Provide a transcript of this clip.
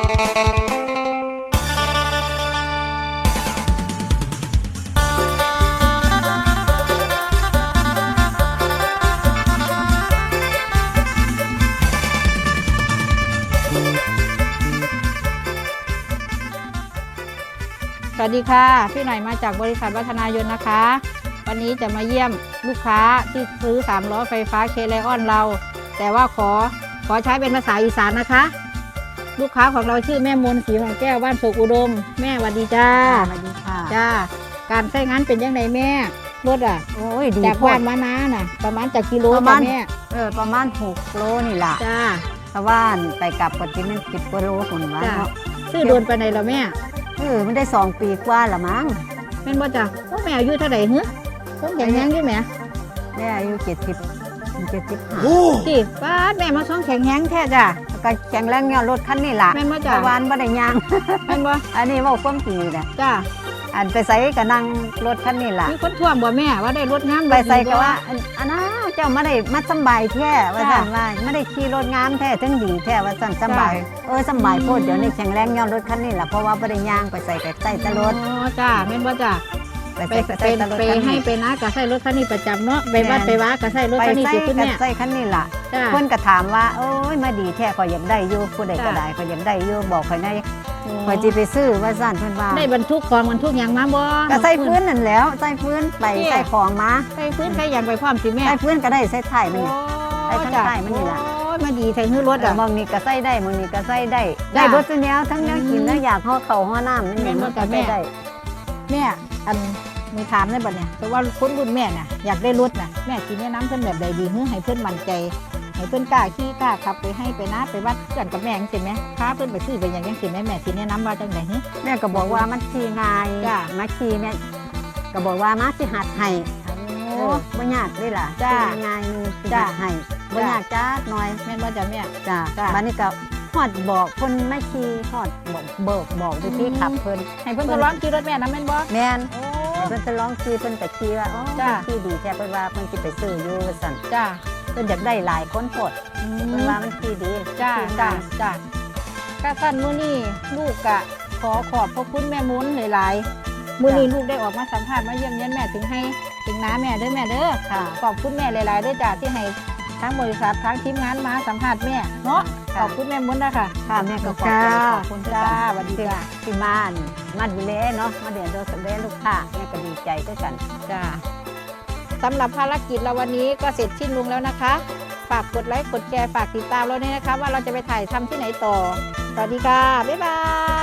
สวัสดีค่ะ พี่หน่อยมาจากบริษัทวัฒนายนต์นะคะ วันนี้จะมาเยี่ยมลูกค้าที่ซื้อ3ล้อไฟฟ้าเคเลออนเรา แต่ว่าขอขอใช้เป็นภาษาอีสานนะคะ ลูกค้าของเราชื่อแม่มนสีหองแก้วบ้านโศกอุดม แม่สวัสดีจ้าสวัสดีค่ะ จ้า การใช้งานเป็นยังไงแม่รถอะโอ้ยดีจากโพบ้าดนมานาน่ะ ประมาณจากกิโลประมาจ้ะณแม่เออประมาณหกโลนี่ล่ะจ้าเพราะว่าไปกลับกับที่มันสิบกว่าโลคนว่าจ้ะเนาะซื้อโดนไปไหนแล้วแม่เออมันได้สองปีกว่าละมั้งแม่นว่าจ้ะโอ้แม่อายุเท่าไหร่เฮ้ยต้องแข็งแรงอยู่แม่แม่อายุเจ็ดสิบเจ็ดสิบห้าสิป้าดแม่มาช่องแข็งแรงแท้จ้ะแล้ว ก็แข็งแรงเนี่ยรถคันนี่ล่ะแม่นว่าเพจ้ะราะวาอันบ่ได้ยาง แม่นบ่อันนี้เว่าความจริงนะจ้าอันไปใส่ก็นั่งรถคันนี่ล่ะ มีคนท่วงบ่แม่ว่าได้รถงามไปใส่รถดีก็ว่าอันอันน่าเจ้าไม่ได้มาสำบายแท้ว่าจ้ะสั่นว่าไม่ได้ขี่รถงามแท้ทั้งดีแท้ว่าสั่นสำบายจ้ะ เออสำบายโพดอืมเดี๋ยวนี้แข็งแรงย้อนรถคันนี่ล่ะเพราะว่าบ่ได้ยางไปใส่ก็ใส่แตรถ อ๋อจ้าแม่นบ่จ้า ไปไปใส่ก็ไปใส่แตรถไปคันให้นี้ไปนะก็ใส่รถคันนี้ประจำเนาะไปวัดแม่นไปว้าก็ใส่รถไปคันนี้ใส่สิคุณกัแม่ใส่คันนี้ล่ะจ้าเพิ่นก็ถามว่าโอ้ยมาดีแท้ข่อยอยากได้อยู่ผู้ใดก็จ้ะได้ข่อยอยากได้อยู่บอกข่อยได้ข่อยสิไปซื้อว่าซั่นเพิ่นว่าได้บรรทุกของบรรทุกหยังมาบ่ก็ใส่ฟื้นนั่นแหล้วใส่ฟื้นไปเนี่ยใส่ของมาใส่พื้นใส่หยังไปพร้อมสิแม่ใส่ฟื้นก็ได้ใส่ถ่ายมันโอ้นี่ใส่ข้างจ้ะใต้มันนี่ล่ะโอ้ยมาดีแทงฮื้อรถแต่อะมองนี่ก็ใส่ได้มองนี่ก็ใส่ได้จ้ะได้เบดซุแนวทั้งแนวกินอืมแนวอยากห่อข้าวห่อน้ำนี่แม่นบ่มันจ้ะก็แม่ใส่ได้ แม่อันมีถามได้บ่เนี่ยแต่ว่าคนรุ่นแม่น่ะอยากได้รถน่ะแม่สิแนะนํเพิ่นแบบใดดีฮื้อให้เพิ่นมั่นใจ ให้เพิ่นกล้าขี่กล้าขับไปให้ไปนะไปวัดเพื่อนกับแม่จังซี่แหมพาเพิ่นไปซื้อไปหยังจังซี่แหมแม่สิแนะนำว่าจังได๋ฮึแม่ก็บอกว่ามันขี่ง่ายจ้ะมาขี่แม่ก็บอกว่ามาสิหัดให้โอ้เออบ่ยากเด้ล่ะจ้ะขี่ง่ายๆนึงสิจ้ะหัดให้บ่จ้ะยากจ้าหน่อยแม่นบ่จ้ะแม่จ้ะจ้ะบัดนี้ก็ ฮอดบอกคนไม่ขี่ฮอดบอกเบิกบอกวิธีขับเพิ่นให้เพิ่นทดลองขี่รถแม่นำแม่นบ่แม่นโอ้ให้เพิ่นจะลองขี่เพิ่นก็ขี่ว่าอ๋อจ้ะเพิ่นขี่ดีแท้เพิ่นว่าเพิ่นสิไปซื้ออยู่ว่าซั่นจ้าเพิ่นอยากได้หลายคนโพดอืเพิ่นมว่ามันขี่ดีจ้าขี่จ้าง่ายจ้าก็ท่านมื้อนี้ลูกกะขอขอบพระคุณแม่มุนหลายๆมื้อนี้ลูกได้ออกมาสัมภาษณ์มาเยี่ยมเยียนแม่ถึงให้ถึงน้าแม่เด้อแม่เด้อค่ะขอบคุณแม่หลายๆด้วยจ้าที่ให้ ทั้งบริษัททั้งทีมงานมาสัมภาษณ์แม่เนาะขอบคุณแม่มุนนะคะค่ะแม่ก็ขอบจ้าคุณขอบคุณจ้าจ้าสวัสดีจ้าที่บ้านมาดูแลเนาะมาเดือดดูแลลูกค้าแม่ก็ดีใจด้วยกันจ้าสำหรับภารกิจเราวันนี้ก็เสร็จสิ้นลงแล้วนะคะ ฝากกดไลค์กดแชร์ฝากติดตามเราด้วยนะคะ ว่าเราจะไปถ่ายทำที่ไหนต่อ สวัสดีค่ะ บ๊ายบาย